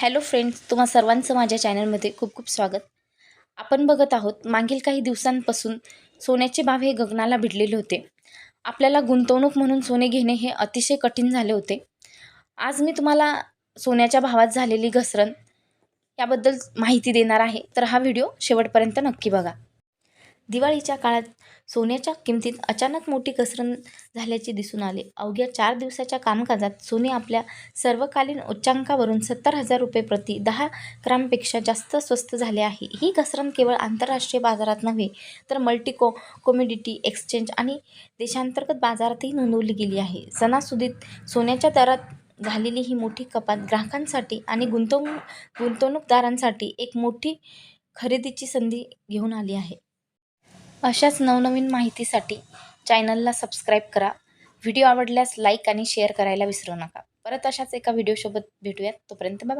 Hello friends तुम्हा सर्वांचं माझ्या चॅनलमध्ये खूप खूप स्वागत. आपण बघत आहोत मागील काही दिवसांपासून सोन्याचे भाव हे गगनाला भिडलेले होते. आपल्याला गुंतवणूक म्हणून सोने घेणे हे अतिशय कठीण झाले होते. आज मी तुम्हाला सोन्याच्या भावात झालेली घसरण याबद्दल माहिती देणार आहे तर हा व्हिडिओ शेवटपर्यंत नक्की बघा. दिवाळीच्या काळात सोन्याच्या किमतीत अचानक मोठी घसरण झाल्याचे दिसून आले. अवघ्या चार दिवसाच्या कामकाजात सोने आपल्या सर्वकालीन उच्चांकावरून सत्तर हजार रुपये प्रति दहा ग्रामपेक्षा जास्त स्वस्त झाले आहे. ही घसरण केवळ आंतरराष्ट्रीय बाजारात नव्हे तर मल्टीको कॉमोडिटी एक्सचेंज आणि देशांतर्गत बाजारातही नोंदवली गेली आहे. सणासुदीत सोन्याच्या दरात झालेली ही मोठी कपात ग्राहकांसाठी आणि गुंतवणूक गुंतवणूकदारांसाठी एक मोठी खरेदीची संधी घेऊन आली आहे. अशाच नवनवीन माहितीसाठी चॅनलला सबस्क्राईब करा. व्हिडिओ आवडल्यास लाईक आणि शेअर करायला विसरू नका. परत अशाच एका व्हिडिओसोबत भेटूयात. तोपर्यंत बाय